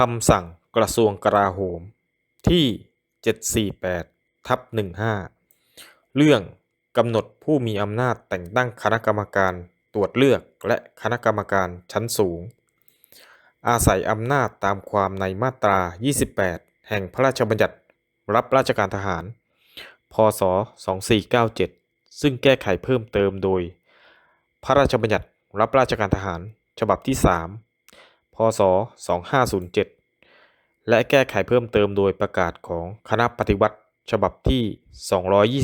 คำสั่งกระทรวงกลาโหม ที่ 748ทับ15 เรื่องกำหนดผู้มีอำนาจแต่งตั้งคณะกรรมการตรวจเลือกและคณะกรรมการชั้นสูง อาศัยอำนาจตามความในมาตรา 28 แห่งพระราชบัญญัติรับราชการทหาร พศ 2497 ซึ่งแก้ไขเพิ่มเติมโดย พระราชบัญญัติรับราชการทหาร ฉบับที่ 3 พศ 2507 และแก้ไขเพิ่มเติมโดยประกาศของคณะปฏิวัติฉบับที่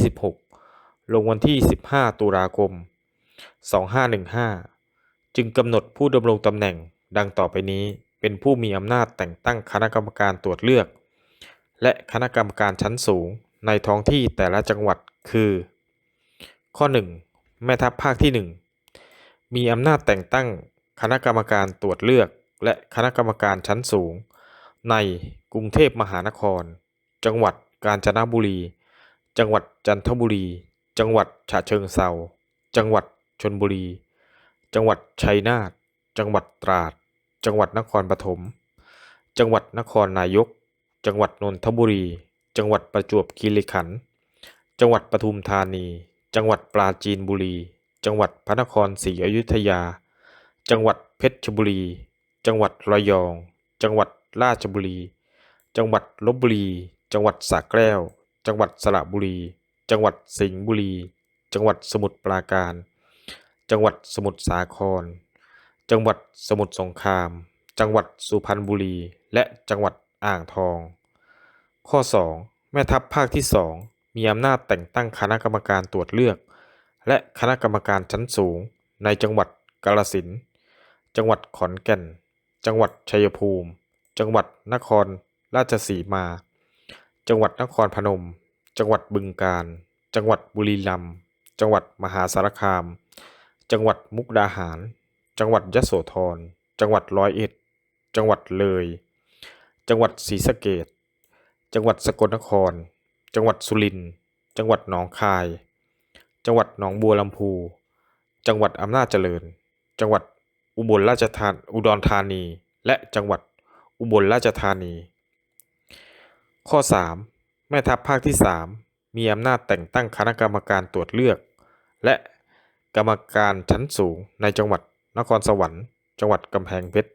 226 ลงวันที่ 15 ตุลาคม 2515 จึงกำหนดผู้ดำรงตำแหน่งดังต่อไปนี้เป็นผู้มีอำนาจแต่งตั้งคณะกรรมการตรวจเลือก และคณะกรรมการชั้นสูงในท้องที่แต่ละจังหวัดคือ ข้อ 1 แม่ทัพภาคที่ 1 มีอำนาจแต่งตั้งคณะกรรมการตรวจเลือก และคณะกรรมการชั้นสูง ในกรุงเทพมหานคร จังหวัดกาญจนบุรี จังหวัดจันทบุรี จังหวัดฉะเชิงเทราจังหวัดชลบุรี จังหวัดชัยนาทจังหวัดตราด จังหวัดนครปฐมจังหวัดนครนายก จังหวัดนนทบุรี จังหวัดประจวบคีรีขันธ์จังหวัดปทุมธานี จังหวัดปราจีนบุรี จังหวัดพระนครศรีอยุธยา จังหวัดเพชรบุรี จังหวัดระยอง จังหวัดราชบุรี จังหวัดลบบุรี จังหวัดสระแก้ว จังหวัดสระบุรี จังหวัดสิงห์บุรี จังหวัดสมุทรปราการ จังหวัดสมุทรสาคร จังหวัดสมุทรสงคราม จังหวัดสุพรรณบุรี และจังหวัดอ่างทอง ข้อ 2 แม่ทัพภาคที่ 2 มีอำนาจแต่งตั้งคณะกรรมการตรวจเลือก และคณะกรรมการชั้นสูงในจังหวัดกาฬสินธุ์จังหวัดขอนแก่น จังหวัดชัยภูมิ จังหวัดนครราชสีมา จังหวัดนครพนม จังหวัดบึงกาฬ จังหวัดบุรีรัมย์ จังหวัดมหาสารคาม จังหวัดมุกดาหาร จังหวัดยโสธร จังหวัดร้อยเอ็ด จังหวัดเลย จังหวัดศรีสะเกษจังหวัดสกลนคร จังหวัดสุรินทร์ จังหวัดหนองคาย จังหวัดหนองบัวลำพู จังหวัดอำนาจเจริญ จังหวัด อุบลราชธานีอุดรธานี และจังหวัดอุบลราชธานี ข้อ 3 แม่ทัพภาคที่ 3 มีอำนาจแต่งตั้งคณะกรรมการตรวจเลือก และกรรมการชั้นสูงในจังหวัดนครสวรรค์ จังหวัดกำแพงเพชร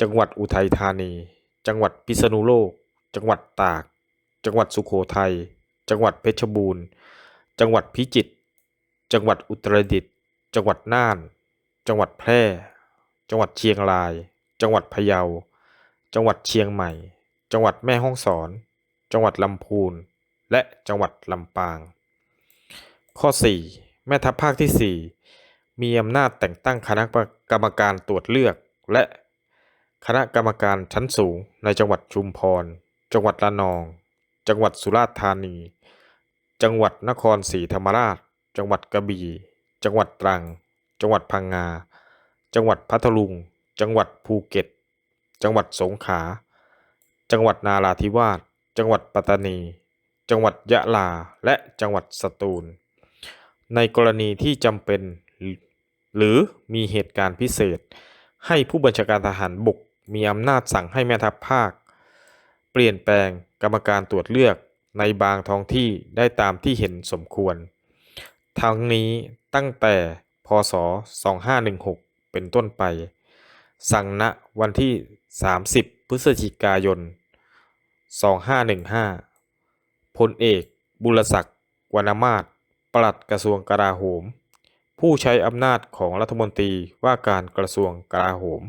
จังหวัดอุทัยธานี จังหวัดพิษณุโลก จังหวัดตาก จังหวัดสุโขทัย จังหวัดเพชรบูรณ์ จังหวัดพิจิตร จังหวัดอุตรดิตถ์ จังหวัดน่าน จังหวัดแพร่ จังหวัดเชียงราย จังหวัดพะเยา จังหวัดเชียงใหม่ จังหวัดแม่ฮ่องสอน จังหวัดลำพูน และจังหวัดลำปาง ข้อ 4 แม่ทัพภาคที่ 4 มีอำนาจแต่งตั้งคณะกรรมการตรวจเลือก และคณะกรรมการชั้นสูงในจังหวัดชุมพร จังหวัดระนอง จังหวัดสุราษฎร์ธานี จังหวัดนครศรีธรรมราช จังหวัดกระบี่ จังหวัดตรัง จังหวัดพังงา จังหวัดพัทลุง จังหวัดภูเก็ต จังหวัดสงขลา จังหวัดนาราธิวาส จังหวัดปัตตานี จังหวัดยะลา และจังหวัดสตูล ในกรณีที่จำเป็นหรือมีเหตุการณ์พิเศษ ให้ผู้บัญชาการทหารบกมีอำนาจสั่งให้แม่ทัพภาค เปลี่ยนแปลงกรรมการตรวจเลือกในบางท้องที่ได้ตามที่เห็นสมควร ทั้งนี้ตั้งแต่ ศ 2516 เป็นต้นไป สั่งณวันที่ 30 พฤศจิกายน 2515 พลเอกบุรศักดิ์วรรณมาศปลัดกระทรวงกลาโหม ผู้ใช้อำนาจของรัฐมนตรีว่าการกระทรวงกลาโหม